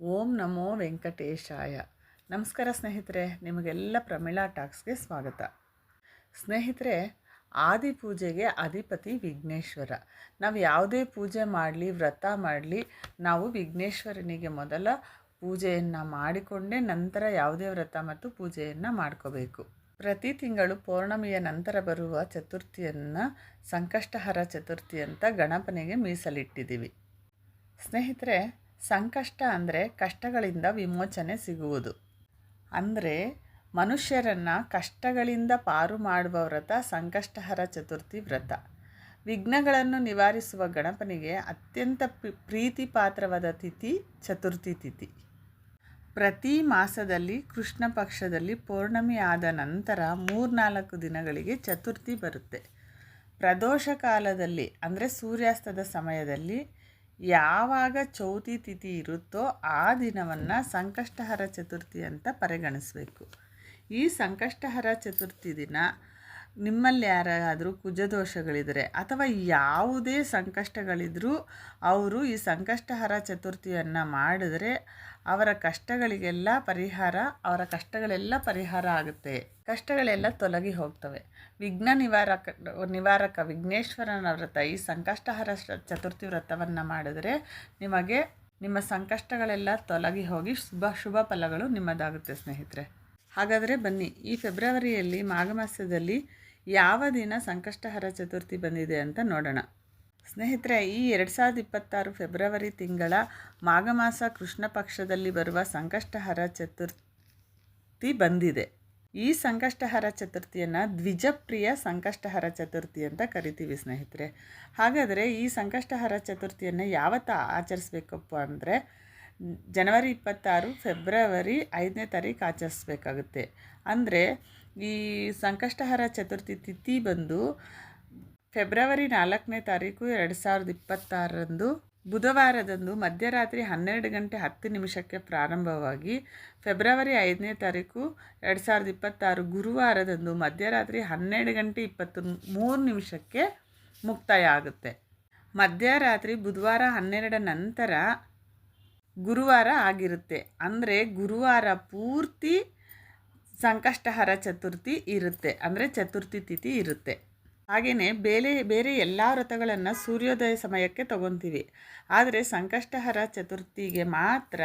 ಓಂ ನಮೋ ವೆಂಕಟೇಶಾಯ. ನಮಸ್ಕಾರ ಸ್ನೇಹಿತರೆ, ನಿಮಗೆಲ್ಲ ಪ್ರಮಿಳಾ ಟಾಕ್ಸ್ಗೆ ಸ್ವಾಗತ. ಸ್ನೇಹಿತರೆ, ಆದಿ ಪೂಜೆಗೆ ಅಧಿಪತಿ ವಿಘ್ನೇಶ್ವರ. ನಾವು ಯಾವುದೇ ಪೂಜೆ ಮಾಡಲಿ, ವ್ರತ ಮಾಡಲಿ, ನಾವು ವಿಘ್ನೇಶ್ವರನಿಗೆ ಮೊದಲ ಪೂಜೆಯನ್ನು ಮಾಡಿಕೊಂಡೇ ನಂತರ ಯಾವುದೇ ವ್ರತ ಮತ್ತು ಪೂಜೆಯನ್ನು ಮಾಡ್ಕೋಬೇಕು. ಪ್ರತಿ ತಿಂಗಳು ಪೌರ್ಣಮಿಯ ನಂತರ ಬರುವ ಚತುರ್ಥಿಯನ್ನು, ಸಂಕಷ್ಟಹರ ಚತುರ್ಥಿ ಅಂತ ಗಣಪನಿಗೆ ಮೀಸಲಿಟ್ಟಿದ್ದೀವಿ. ಸ್ನೇಹಿತರೆ ಸಂಕಷ್ಟ ಅಂದರೆ ಕಷ್ಟಗಳಿಂದ ವಿಮೋಚನೆ ಸಿಗುವುದು. ಅಂದರೆ ಮನುಷ್ಯರನ್ನು ಕಷ್ಟಗಳಿಂದ ಪಾರು ಮಾಡುವ ವ್ರತ ಸಂಕಷ್ಟಹರ ಚತುರ್ಥಿ ವ್ರತ. ವಿಘ್ನಗಳನ್ನು ನಿವಾರಿಸುವ ಗಣಪನಿಗೆ ಅತ್ಯಂತ ಪ್ರೀತಿ ಪಾತ್ರವಾದ ತಿಥಿ ಚತುರ್ಥಿ ತಿಥಿ. ಪ್ರತಿ ಮಾಸದಲ್ಲಿ ಕೃಷ್ಣ ಪಕ್ಷದಲ್ಲಿ ಪೌರ್ಣಮಿ ಆದ ನಂತರ ಮೂರ್ನಾಲ್ಕು ದಿನಗಳಿಗೆ ಚತುರ್ಥಿ ಬರುತ್ತೆ. ಪ್ರದೋಷ ಕಾಲದಲ್ಲಿ ಅಂದರೆ ಸೂರ್ಯಾಸ್ತದ ಸಮಯದಲ್ಲಿ ಯಾವಾಗ ಚೌತಿ ತಿಥಿ ಇರುತ್ತೋ ಆ ದಿನವನ್ನು ಸಂಕಷ್ಟಹರ ಚತುರ್ಥಿ ಅಂತ ಪರಿಗಣಿಸಬೇಕು. ಈ ಸಂಕಷ್ಟಹರ ಚತುರ್ಥಿ ದಿನ ನಿಮ್ಮಲ್ಲಿ ಯಾರಾದರೂ ಕುಜದೋಷಗಳಿದ್ದರೆ ಅಥವಾ ಯಾವುದೇ ಸಂಕಷ್ಟಗಳಿದ್ದರೂ ಅವರು ಈ ಸಂಕಷ್ಟಹರ ಚತುರ್ಥಿಯನ್ನು ಮಾಡಿದರೆ ಅವರ ಕಷ್ಟಗಳಿಗೆಲ್ಲ ಪರಿಹಾರ, ಅವರ ಕಷ್ಟಗಳೆಲ್ಲ ಪರಿಹಾರ ಆಗುತ್ತೆ. ಕಷ್ಟಗಳೆಲ್ಲ ತೊಲಗಿ ಹೋಗ್ತವೆ. ವಿಘ್ನ ನಿವಾರಕ ನಿವಾರಕ ವಿಘ್ನೇಶ್ವರನ ವ್ರತ ಈ ಸಂಕಷ್ಟಹರ ಚತುರ್ಥಿ ವ್ರತವನ್ನು ಮಾಡಿದರೆ ನಿಮಗೆ ನಿಮ್ಮ ಸಂಕಷ್ಟಗಳೆಲ್ಲ ತೊಲಗಿ ಹೋಗಿ ಶುಭ ಶುಭ ಫಲಗಳು ನಿಮ್ಮದಾಗುತ್ತೆ ಸ್ನೇಹಿತರೆ. ಹಾಗಾದರೆ ಬನ್ನಿ, ಈ ಫೆಬ್ರವರಿಯಲ್ಲಿ, ಮಾಘ ಮಾಸದಲ್ಲಿ ಯಾವ ದಿನ ಸಂಕಷ್ಟಹರ ಚತುರ್ಥಿ ಬಂದಿದೆ ಅಂತ ನೋಡೋಣ. ಸ್ನೇಹಿತರೆ, ಈ ಎರಡು ಸಾವಿರದ ಇಪ್ಪತ್ತಾರು ಫೆಬ್ರವರಿ ತಿಂಗಳ ಮಾಘ ಮಾಸ ಕೃಷ್ಣ ಪಕ್ಷದಲ್ಲಿ ಬರುವ ಸಂಕಷ್ಟಹರ ಚತುರ್ಥಿ ಬಂದಿದೆ. ಈ ಸಂಕಷ್ಟಹರ ಚತುರ್ಥಿಯನ್ನು ದ್ವಿಜಪ್ರಿಯ ಸಂಕಷ್ಟಹರ ಚತುರ್ಥಿ ಅಂತ ಕರಿತೀವಿ ಸ್ನೇಹಿತರೆ. ಹಾಗಾದರೆ ಈ ಸಂಕಷ್ಟಹರ ಚತುರ್ಥಿಯನ್ನು ಯಾವತ್ತ ಆಚರಿಸ್ಬೇಕಪ್ಪ ಅಂದರೆ ಜನವರಿ ಇಪ್ಪತ್ತಾರು, ಫೆಬ್ರವರಿ ಐದನೇ ತಾರೀಕು ಆಚರಿಸ್ಬೇಕಾಗುತ್ತೆ. ಅಂದರೆ ಈ ಸಂಕಷ್ಟಹರ ಚತುರ್ಥಿ ತಿಥಿ ಬಂದು ಫೆಬ್ರವರಿ ನಾಲ್ಕನೇ ತಾರೀಕು ಎರಡು ಸಾವಿರದ ಇಪ್ಪತ್ತಾರರಂದು ಬುಧವಾರದಂದು ಮಧ್ಯರಾತ್ರಿ ಹನ್ನೆರಡು ಗಂಟೆ ಹತ್ತು ನಿಮಿಷಕ್ಕೆ ಪ್ರಾರಂಭವಾಗಿ ಫೆಬ್ರವರಿ ಐದನೇ ತಾರೀಕು ಎರಡು ಸಾವಿರದ ಇಪ್ಪತ್ತಾರು ಗುರುವಾರದಂದು ಮಧ್ಯರಾತ್ರಿ ಹನ್ನೆರಡು ಗಂಟೆ ಇಪ್ಪತ್ತು ಮೂರು ನಿಮಿಷಕ್ಕೆ ಮುಕ್ತಾಯ ಆಗುತ್ತೆ ಮಧ್ಯರಾತ್ರಿ ಬುಧವಾರ ಹನ್ನೆರಡ ನಂತರ ಗುರುವಾರ ಆಗಿರುತ್ತೆ. ಅಂದರೆ ಗುರುವಾರ ಪೂರ್ತಿ ಸಂಕಷ್ಟಹರ ಚತುರ್ಥಿ ಇರುತ್ತೆ. ಅಂದರೆ ಚತುರ್ಥಿ ತಿಥಿ ಇರುತ್ತೆ. ಹಾಗೆಯೇ ಬೇರೆ ಬೇರೆ ಎಲ್ಲ ವ್ರತಗಳನ್ನು ಸೂರ್ಯೋದಯ ಸಮಯಕ್ಕೆ ತಗೊತೀವಿ. ಆದರೆ ಸಂಕಷ್ಟಹರ ಚತುರ್ಥಿಗೆ ಮಾತ್ರ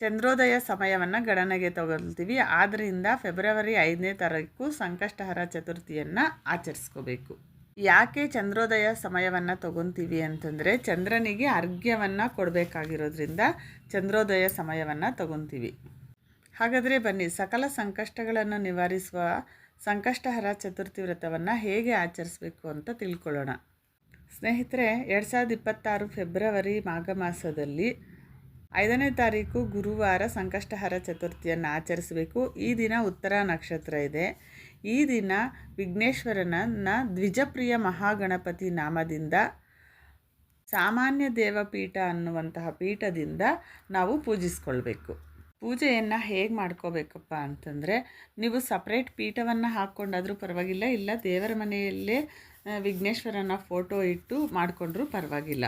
ಚಂದ್ರೋದಯ ಸಮಯವನ್ನು ಗಣನೆಗೆ ತಗೊಳ್ತೀವಿ. ಆದ್ದರಿಂದ ಫೆಬ್ರವರಿ ಐದನೇ ತಾರೀಕು ಸಂಕಷ್ಟಹರ ಚತುರ್ಥಿಯನ್ನು ಆಚರಿಸ್ಕೋಬೇಕು. ಯಾಕೆ ಚಂದ್ರೋದಯ ಸಮಯವನ್ನು ತಗೊತೀವಿ ಅಂತಂದರೆ ಚಂದ್ರನಿಗೆ ಅರ್ಘ್ಯವನ್ನು ಕೊಡಬೇಕಾಗಿರೋದ್ರಿಂದ ಚಂದ್ರೋದಯ ಸಮಯವನ್ನು ತಗೊತೀವಿ. ಹಾಗಾದರೆ ಬನ್ನಿ, ಸಕಲ ಸಂಕಷ್ಟಗಳನ್ನು ನಿವಾರಿಸುವ ಸಂಕಷ್ಟಹರ ಚತುರ್ಥಿ ವ್ರತವನ್ನು ಹೇಗೆ ಆಚರಿಸಬೇಕು ಅಂತ ತಿಳ್ಕೊಳ್ಳೋಣ. ಸ್ನೇಹಿತರೆ, ಎರಡು ಸಾವಿರದ ಇಪ್ಪತ್ತಾರು ಫೆಬ್ರವರಿ ಮಾಘ ಮಾಸದಲ್ಲಿ ಐದನೇ ತಾರೀಕು ಗುರುವಾರ ಸಂಕಷ್ಟಹರ ಚತುರ್ಥಿಯನ್ನು ಆಚರಿಸಬೇಕು. ಈ ದಿನ ಉತ್ತರ ನಕ್ಷತ್ರ ಇದೆ. ಈ ದಿನ ವಿಘ್ನೇಶ್ವರನನ್ನ ದ್ವಿಜಪ್ರಿಯ ಮಹಾಗಣಪತಿ ನಾಮದಿಂದ, ಸಾಮಾನ್ಯ ದೇವಪೀಠ ಅನ್ನುವಂತಹ ಪೀಠದಿಂದ ನಾವು ಪೂಜಿಸ್ಕೊಳ್ಬೇಕು. ಪೂಜೆಯನ್ನು ಹೇಗೆ ಮಾಡ್ಕೋಬೇಕಪ್ಪ ಅಂತಂದರೆ, ನೀವು ಸಪ್ರೇಟ್ ಪೀಠವನ್ನು ಹಾಕ್ಕೊಂಡಾದರೂ ಪರವಾಗಿಲ್ಲ, ಇಲ್ಲ ದೇವರ ಮನೆಯಲ್ಲೇ ವಿಘ್ನೇಶ್ವರನ ಫೋಟೋ ಇಟ್ಟು ಮಾಡಿಕೊಂಡ್ರೂ ಪರವಾಗಿಲ್ಲ.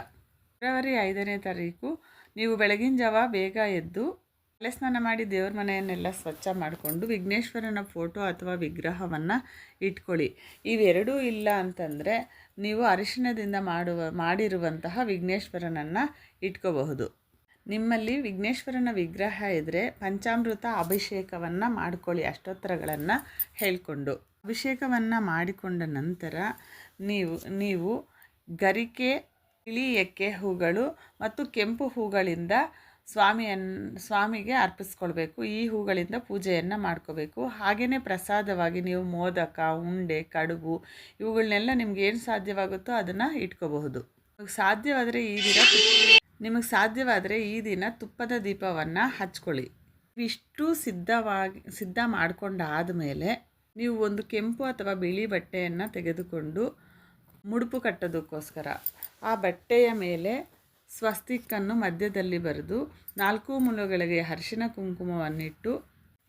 ಫೆಬ್ರವರಿ ಐದನೇ ತಾರೀಕು, ನೀವು ಬೆಳಗಿನ ಜಾವ ಬೇಗ ಎದ್ದು ತಲೆ ಸ್ನಾನ ಮಾಡಿ ದೇವ್ರ ಮನೆಯನ್ನೆಲ್ಲ ಸ್ವಚ್ಛ ಮಾಡಿಕೊಂಡು ವಿಘ್ನೇಶ್ವರನ ಫೋಟೋ ಅಥವಾ ವಿಗ್ರಹವನ್ನು ಇಟ್ಕೊಳ್ಳಿ. ಇವೆರಡೂ ಇಲ್ಲ ಅಂತಂದರೆ, ನೀವು ಅರಿಶಿಣದಿಂದ ಮಾಡುವ, ಮಾಡಿರುವಂತಹ ವಿಘ್ನೇಶ್ವರನನ್ನು ಇಟ್ಕೋಬಹುದು. ನಿಮ್ಮಲ್ಲಿ ವಿಘ್ನೇಶ್ವರನ ವಿಗ್ರಹ ಇದ್ದರೆ ಪಂಚಾಮೃತ ಅಭಿಷೇಕವನ್ನು ಮಾಡ್ಕೊಳ್ಳಿ ಅಷ್ಟೋತ್ತರಗಳನ್ನು ಹೇಳಿಕೊಂಡು. ಅಭಿಷೇಕವನ್ನು ಮಾಡಿಕೊಂಡ ನಂತರ ನೀವು ನೀವು ಗರಿಕೆ ತಿಳಿ ಎಕ್ಕೆ ಹೂಗಳು ಮತ್ತು ಕೆಂಪು ಹೂಗಳಿಂದ ಸ್ವಾಮಿಯನ್, ಸ್ವಾಮಿಗೆ ಅರ್ಪಿಸ್ಕೊಳ್ಬೇಕು. ಈ ಹೂಗಳಿಂದ ಪೂಜೆಯನ್ನು ಮಾಡ್ಕೋಬೇಕು. ಹಾಗೆಯೇ ಪ್ರಸಾದವಾಗಿ ನೀವು ಮೋದಕ, ಉಂಡೆ, ಕಡುಬು ಇವುಗಳನ್ನೆಲ್ಲ ನಿಮ್ಗೆ ಏನು ಸಾಧ್ಯವಾಗುತ್ತೋ ಅದನ್ನು ಇಟ್ಕೋಬಹುದು. ಸಾಧ್ಯವಾದರೆ ಈ ದಿನ ನಿಮಗೆ ಸಾಧ್ಯವಾದರೆ ಈ ದಿನ ತುಪ್ಪದ ದೀಪವನ್ನು ಹಚ್ಕೊಳ್ಳಿ. ಇಷ್ಟು ಸಿದ್ಧವಾಗಿ, ಸಿದ್ಧ ಮಾಡಿಕೊಂಡಾದ ಮೇಲೆ ನೀವು ಒಂದು ಕೆಂಪು ಅಥವಾ ಬಿಳಿ ಬಟ್ಟೆಯನ್ನು ತೆಗೆದುಕೊಂಡು ಮುಡುಪು ಕಟ್ಟೋದಕ್ಕೋಸ್ಕರ ಆ ಬಟ್ಟೆಯ ಮೇಲೆ ಸ್ವಸ್ತಿಕ್ಕನ್ನು ಮಧ್ಯದಲ್ಲಿ ಬರೆದು ನಾಲ್ಕು ಮುಳುಗಳಿಗೆ ಅರಿಶಿನ ಕುಂಕುಮವನ್ನಿಟ್ಟು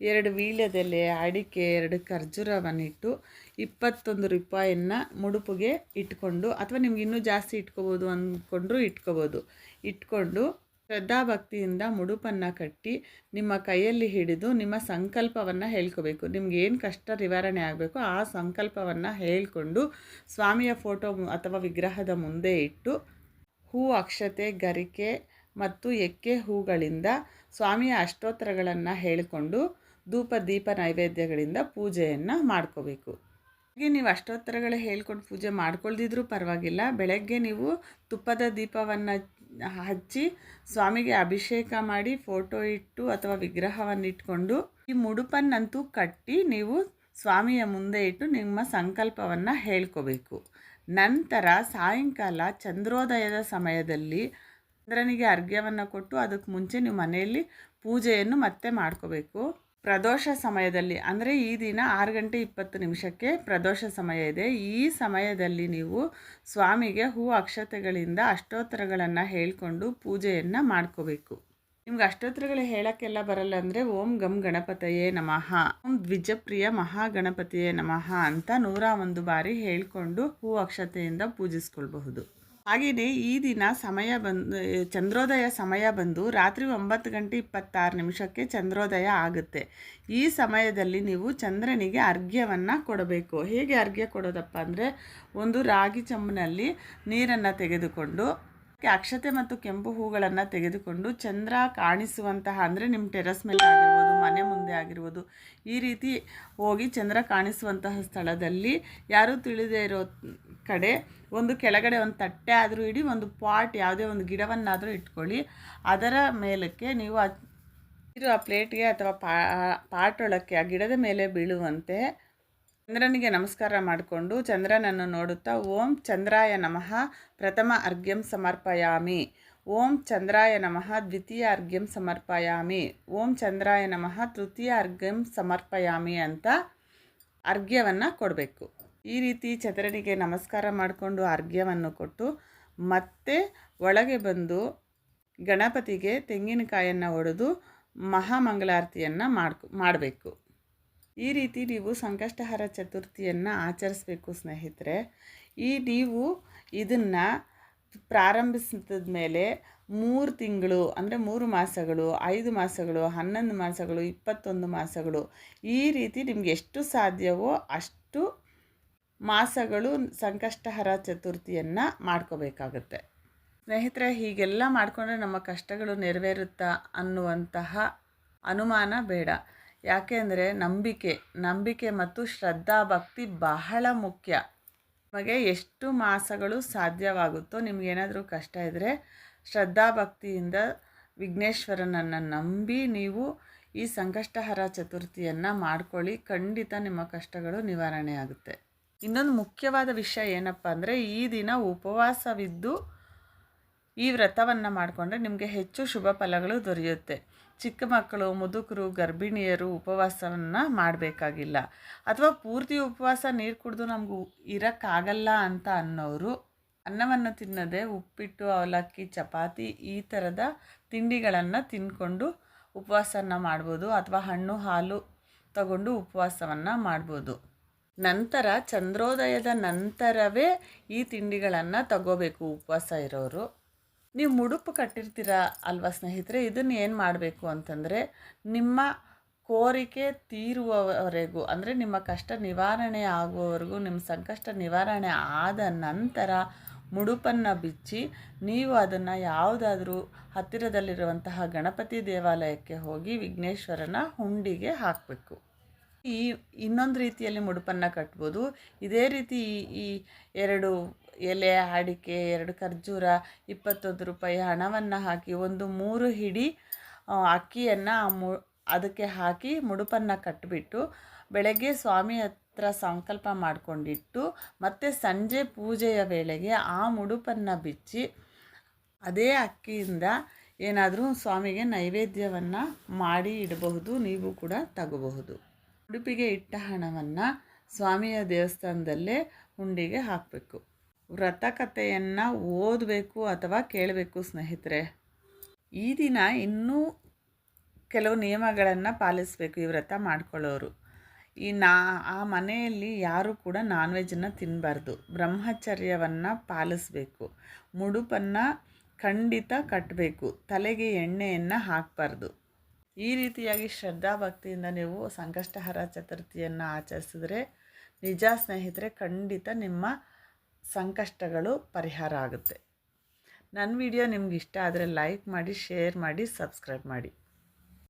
ಎರಡು ವೀಳ್ಯದೆಲೆ ಅಡಿಕೆ, ಎರಡು ಖರ್ಜೂರವನ್ನಿಟ್ಟು ಇಪ್ಪತ್ತೊಂದು ರೂಪಾಯಿಯನ್ನು ಮುಡುಪಿಗೆ ಇಟ್ಕೊಂಡು ಅಥವಾ ನಿಮ್ಗೆ ಇನ್ನೂ ಜಾಸ್ತಿ ಇಟ್ಕೋಬೋದು ಅಂದ್ಕೊಂಡ್ರೂ ಇಟ್ಕೋಬೋದು. ಇಟ್ಕೊಂಡು ಶ್ರದ್ಧಾಭಕ್ತಿಯಿಂದ ಮುಡುಪನ್ನು ಕಟ್ಟಿ ನಿಮ್ಮ ಕೈಯಲ್ಲಿ ಹಿಡಿದು ನಿಮ್ಮ ಸಂಕಲ್ಪವನ್ನು ಹೇಳ್ಕೋಬೇಕು. ನಿಮ್ಗೆ ಏನು ಕಷ್ಟ ನಿವಾರಣೆ ಆಗಬೇಕು ಆ ಸಂಕಲ್ಪವನ್ನು ಹೇಳ್ಕೊಂಡು ಸ್ವಾಮಿಯ ಫೋಟೋ ಅಥವಾ ವಿಗ್ರಹದ ಮುಂದೆ ಇಟ್ಟು ಹೂ ಅಕ್ಷತೆ, ಗರಿಕೆ ಮತ್ತು ಎಕ್ಕೆ ಹೂಗಳಿಂದ ಸ್ವಾಮಿಯ ಅಷ್ಟೋತ್ತರಗಳನ್ನು ಹೇಳಿಕೊಂಡು ಧೂಪ, ದೀಪ, ನೈವೇದ್ಯಗಳಿಂದ ಪೂಜೆಯನ್ನು ಮಾಡ್ಕೋಬೇಕು. ಹಾಗೆ ನೀವು ಅಷ್ಟೋತ್ತರಗಳೇ ಹೇಳ್ಕೊಂಡು ಪೂಜೆ ಮಾಡ್ಕೊಳ್ದಿದ್ರೂ ಪರವಾಗಿಲ್ಲ. ಬೆಳಗ್ಗೆ ನೀವು ತುಪ್ಪದ ದೀಪವನ್ನು ಹಚ್ಚಿ ಸ್ವಾಮಿಗೆ ಅಭಿಷೇಕ ಮಾಡಿ ಫೋಟೋ ಇಟ್ಟು ಅಥವಾ ವಿಗ್ರಹವನ್ನು ಇಟ್ಕೊಂಡು ಈ ಮುಡುಪನ್ನಂತೂ ಕಟ್ಟಿ ನೀವು ಸ್ವಾಮಿಯ ಮುಂದೆ ಇಟ್ಟು ನಿಮ್ಮ ಸಂಕಲ್ಪವನ್ನು ಹೇಳ್ಕೋಬೇಕು. ನಂತರ ಸಾಯಂಕಾಲ ಚಂದ್ರೋದಯದ ಸಮಯದಲ್ಲಿ ಚಂದ್ರನಿಗೆ ಅರ್ಘ್ಯವನ್ನು ಕೊಟ್ಟು ಅದಕ್ಕೆ ಮುಂಚೆ ನೀವು ಮನೆಯಲ್ಲಿ ಪೂಜೆಯನ್ನು ಮತ್ತೆ ಮಾಡ್ಕೋಬೇಕು. ಪ್ರದೋಷ ಸಮಯದಲ್ಲಿ, ಅಂದರೆ ಈ ದಿನ ಆರು ಗಂಟೆ ಇಪ್ಪತ್ತು ನಿಮಿಷಕ್ಕೆ ಪ್ರದೋಷ ಸಮಯ ಇದೆ. ಈ ಸಮಯದಲ್ಲಿ ನೀವು ಸ್ವಾಮಿಗೆ ಹೂ ಅಕ್ಷತೆಗಳಿಂದ ಅಷ್ಟೋತ್ತರಗಳನ್ನು ಹೇಳಿಕೊಂಡು ಪೂಜೆಯನ್ನು ಮಾಡ್ಕೋಬೇಕು. ನಿಮ್ಗೆ ಅಷ್ಟೋತ್ತರಗಳು ಹೇಳೋಕ್ಕೆಲ್ಲ ಬರಲ್ಲ ಅಂದರೆ ಓಂ ಗಂ ಗಣಪತಯೇ ನಮಃ, ಓಂ ದ್ವಿಜಪ್ರಿಯ ಮಹಾಗಣಪತಿಯೇ ನಮಃ ಅಂತ ನೂರ ಒಂದು ಬಾರಿ ಹೇಳಿಕೊಂಡು ಹೂ ಅಕ್ಷತೆಯಿಂದ ಪೂಜಿಸ್ಕೊಳ್ಬಹುದು. ಹಾಗೆಯೇ ಈ ದಿನ ಸಮಯ ಬಂದು, ಚಂದ್ರೋದಯ ಸಮಯ ಬಂದು ರಾತ್ರಿ ಒಂಬತ್ತು ಗಂಟೆ ಇಪ್ಪತ್ತಾರು ನಿಮಿಷಕ್ಕೆ ಚಂದ್ರೋದಯ ಆಗುತ್ತೆ. ಈ ಸಮಯದಲ್ಲಿ ನೀವು ಚಂದ್ರನಿಗೆ ಅರ್ಘ್ಯವನ್ನು ಕೊಡಬೇಕು. ಹೇಗೆ ಅರ್ಘ್ಯ ಕೊಡೋದಪ್ಪ ಅಂದರೆ, ಒಂದು ರಾಗಿ ಚಂಬಿನಲ್ಲಿ ನೀರನ್ನು ತೆಗೆದುಕೊಂಡು, ಅಕ್ಷತೆ ಮತ್ತು ಕೆಂಪು ಹೂಗಳನ್ನು ತೆಗೆದುಕೊಂಡು ಚಂದ್ರ ಕಾಣಿಸುವಂತಹ ಅಂದರೆ ನಿಮ್ಮ ಟೆರಸ್ ಮೇಲೆ ಆಗಿರ್ಬೋದು, ಮನೆ ಮುಂದೆ ಆಗಿರ್ಬೋದು, ಈ ರೀತಿ ಹೋಗಿ ಚಂದ್ರ ಕಾಣಿಸುವಂತಹ ಸ್ಥಳದಲ್ಲಿ ಯಾರೂ ತಿಳಿದೇ ಇರೋ ಕಡೆ ಒಂದು ಕೆಳಗಡೆ ಒಂದು ತಟ್ಟೆ ಆದರೂ ಇಡಿ, ಒಂದು ಪಾಟ್, ಯಾವುದೇ ಒಂದು ಗಿಡವನ್ನಾದರೂ ಇಟ್ಕೊಳ್ಳಿ. ಅದರ ಮೇಲಕ್ಕೆ ನೀವು ನೀರು ಆ ಪ್ಲೇಟ್ಗೆ ಅಥವಾ ಪಾ ಪಾಟೊಳಕ್ಕೆ ಆ ಗಿಡದ ಮೇಲೆ ಬೀಳುವಂತೆ ಚಂದ್ರನಿಗೆ ನಮಸ್ಕಾರ ಮಾಡಿಕೊಂಡು ಚಂದ್ರನನ್ನು ನೋಡುತ್ತಾ ಓಂ ಚಂದ್ರಾಯ ನಮಃ, ಪ್ರಥಮ ಅರ್ಘ್ಯಂ ಸಮರ್ಪಯಾಮಿ. ಓಂ ಚಂದ್ರಾಯ ನಮಃ, ದ್ವಿತೀಯ ಅರ್ಘ್ಯಂ ಸಮರ್ಪಯಾಮಿ. ಓಂ ಚಂದ್ರಾಯ ನಮಃ, ತೃತೀಯ ಅರ್ಘ್ಯಂ ಸಮರ್ಪಯಾಮಿ ಅಂತ ಅರ್ಘ್ಯವನ್ನು ಕೊಡಬೇಕು. ಈ ರೀತಿ ಚತರನಿಗೆ ನಮಸ್ಕಾರ ಮಾಡಿಕೊಂಡು ಅರ್ಘ್ಯವನ್ನು ಕೊಟ್ಟು ಮತ್ತೆ ಒಳಗೆ ಬಂದು ಗಣಪತಿಗೆ ತೆಂಗಿನಕಾಯನ್ನು ಒಡೆದು ಮಹಾಮಂಗಳಾರತಿಯನ್ನು ಮಾಡ್ಕೊ, ಮಾಡಬೇಕು. ಈ ರೀತಿ ನೀವು ಸಂಕಷ್ಟಹರ ಚತುರ್ಥಿಯನ್ನು ಆಚರಿಸ್ಬೇಕು ಸ್ನೇಹಿತರೆ. ಈ ನೀವು ಇದನ್ನು ಪ್ರಾರಂಭಿಸಿದ ಮೇಲೆ ಮೂರು ತಿಂಗಳು, ಅಂದರೆ ಮೂರು ಮಾಸಗಳು, ಐದು ಮಾಸಗಳು, ಹನ್ನೊಂದು ಮಾಸಗಳು, ಇಪ್ಪತ್ತೊಂದು ಮಾಸಗಳು ಈ ರೀತಿ ನಿಮ್ಗೆ ಎಷ್ಟು ಸಾಧ್ಯವೋ ಅಷ್ಟು ಮಾಸಗಳು ಸಂಕಷ್ಟಹರ ಚತುರ್ಥಿಯನ್ನು ಮಾಡ್ಕೋಬೇಕಾಗತ್ತೆ. ಸ್ನೇಹಿತರೆ, ಹೀಗೆಲ್ಲ ಮಾಡಿಕೊಂಡ್ರೆ ನಮ್ಮ ಕಷ್ಟಗಳು ನೆರವೇರುತ್ತಾ ಅನ್ನುವಂತಹ ಅನುಮಾನ ಬೇಡ. ಯಾಕೆಂದರೆ ನಂಬಿಕೆ ನಂಬಿಕೆ ಮತ್ತು ಶ್ರದ್ಧಾ ಭಕ್ತಿ ಬಹಳ ಮುಖ್ಯ. ನಿಮಗೆ ಎಷ್ಟು ಮಾಸಗಳು ಸಾಧ್ಯವಾಗುತ್ತೋ ನಿಮಗೇನಾದರೂ ಕಷ್ಟ ಇದ್ದರೆ ಶ್ರದ್ಧಾಭಕ್ತಿಯಿಂದ ವಿಘ್ನೇಶ್ವರನನ್ನು ನಂಬಿ ನೀವು ಈ ಸಂಕಷ್ಟಹರ ಚತುರ್ಥಿಯನ್ನು ಮಾಡ್ಕೊಳ್ಳಿ. ಖಂಡಿತ ನಿಮ್ಮ ಕಷ್ಟಗಳು ನಿವಾರಣೆ ಆಗುತ್ತೆ. ಇನ್ನೊಂದು ಮುಖ್ಯವಾದ ವಿಷಯ ಏನಪ್ಪ ಅಂದರೆ ಈ ದಿನ ಉಪವಾಸವಿದ್ದು ಈ ವ್ರತವನ್ನು ಮಾಡಿಕೊಂಡ್ರೆ ನಿಮಗೆ ಹೆಚ್ಚು ಶುಭ ಫಲಗಳು ದೊರೆಯುತ್ತೆ. ಚಿಕ್ಕ ಮಕ್ಕಳು, ಮುದುಕರು, ಗರ್ಭಿಣಿಯರು ಉಪವಾಸವನ್ನು ಮಾಡಬೇಕಾಗಿಲ್ಲ. ಅಥವಾ ಪೂರ್ತಿ ಉಪವಾಸ ನೀರು ಕುಡಿದು ನಮಗೂ ಇರೋಕ್ಕಾಗಲ್ಲ ಅಂತ ಅನ್ನೋರು ಅನ್ನವನ್ನು ತಿನ್ನದೆ ಉಪ್ಪಿಟ್ಟು, ಅವಲಕ್ಕಿ, ಚಪಾತಿ ಈ ಥರದ ತಿಂಡಿಗಳನ್ನು ತಿಂದ್ಕೊಂಡು ಉಪವಾಸನ ಮಾಡ್ಬೋದು ಅಥವಾ ಹಣ್ಣು ಹಾಲು ತಗೊಂಡು ಉಪವಾಸವನ್ನು ಮಾಡ್ಬೋದು. ನಂತರ ಚಂದ್ರೋದಯದ ನಂತರವೇ ಈ ತಿಂಡಿಗಳನ್ನು ತಗೋಬೇಕು ಉಪವಾಸ ಇರೋರು. ನೀವು ಮುಡುಪು ಕಟ್ಟಿರ್ತೀರ ಅಲ್ವಾ ಸ್ನೇಹಿತರೆ? ಇದನ್ನು ಏನು ಮಾಡಬೇಕು ಅಂತಂದರೆ ನಿಮ್ಮ ಕೋರಿಕೆ ತೀರುವವರೆಗೂ, ಅಂದರೆ ನಿಮ್ಮ ಕಷ್ಟ ನಿವಾರಣೆ ಆಗುವವರೆಗೂ, ನಿಮ್ಮ ಸಂಕಷ್ಟ ನಿವಾರಣೆ ಆದ ನಂತರ ಮುಡುಪನ್ನು ಬಿಚ್ಚಿ ನೀವು ಅದನ್ನು ಯಾವುದಾದ್ರೂ ಹತ್ತಿರದಲ್ಲಿರುವಂತಹ ಗಣಪತಿ ದೇವಾಲಯಕ್ಕೆ ಹೋಗಿ ವಿಘ್ನೇಶ್ವರನ ಹುಂಡಿಗೆ ಹಾಕಬೇಕು. ಈ ಇನ್ನೊಂದು ರೀತಿಯಲ್ಲಿ ಮುಡುಪನ್ನು ಕಟ್ಬೋದು. ಇದೇ ರೀತಿ ಈ ಎರಡು ಎಲೆ ಅಡಿಕೆ ಎರಡು ಖರ್ಜೂರ, ಇಪ್ಪತ್ತೊಂದು ರೂಪಾಯಿ ಹಣವನ್ನು ಹಾಕಿ ಒಂದು ಮೂರು ಹಿಡಿ ಅಕ್ಕಿಯನ್ನು ಮು, ಅದಕ್ಕೆ ಹಾಕಿ ಮುಡುಪನ್ನು ಕಟ್ಟಿಬಿಟ್ಟು ಬೆಳಗ್ಗೆ ಸ್ವಾಮಿ ಹತ್ರ ಸಂಕಲ್ಪ ಮಾಡಿಕೊಂಡಿಟ್ಟು ಮತ್ತು ಸಂಜೆ ಪೂಜೆಯ ವೇಳೆಗೆ ಆ ಮುಡುಪನ್ನು ಬಿಚ್ಚಿ ಅದೇ ಅಕ್ಕಿಯಿಂದ ಏನಾದರೂ ಸ್ವಾಮಿಗೆ ನೈವೇದ್ಯವನ್ನು ಮಾಡಿ ಇಡಬಹುದು, ನೀವು ಕೂಡ ತಗೋಬಹುದು. ಉಡುಪಿಗೆ ಇಟ್ಟ ಹಣವನ್ನು ಸ್ವಾಮಿಯ ದೇವಸ್ಥಾನದಲ್ಲೇ ಹುಂಡಿಗೆ ಹಾಕಬೇಕು. ವ್ರತಕಥೆಯನ್ನು ಓದಬೇಕು ಅಥವಾ ಕೇಳಬೇಕು ಸ್ನೇಹಿತರೆ. ಈ ದಿನ ಇನ್ನೂ ಕೆಲವು ನಿಯಮಗಳನ್ನು ಪಾಲಿಸಬೇಕು ಈ ವ್ರತ ಮಾಡ್ಕೊಳ್ಳೋರು. ಈ ನಾ, ಆ ಮನೆಯಲ್ಲಿ ಯಾರೂ ಕೂಡ ನಾನ್ ವೆಜ್ಜನ್ನು ತಿನ್ನಬಾರ್ದು ಬ್ರಹ್ಮಚರ್ಯವನ್ನು ಪಾಲಿಸಬೇಕು. ಮುಡುಪನ್ನು ಖಂಡಿತ ಕಟ್ಟಬೇಕು ತಲೆಗೆ ಎಣ್ಣೆಯನ್ನು ಹಾಕಬಾರ್ದು. ಈ ರೀತಿಯಾಗಿ ಶ್ರದ್ಧಾಭಕ್ತಿಯಿಂದ ನೀವು ಸಂಕಷ್ಟಹರ ಚತುರ್ಥಿಯನ್ನು ಆಚರಿಸಿದ್ರೆ ನಿಜ ಸ್ನೇಹಿತರೆ ಖಂಡಿತ ನಿಮ್ಮ ಸಂಕಷ್ಟಗಳು ಪರಿಹಾರ ಆಗುತ್ತೆ. ನನ್ನ ವಿಡಿಯೋ ನಿಮ್ಗೆ ಇಷ್ಟ ಆದರೆ ಲೈಕ್ ಮಾಡಿ ಶೇರ್ ಮಾಡಿ ಸಬ್ಸ್ಕ್ರೈಬ್ ಮಾಡಿ.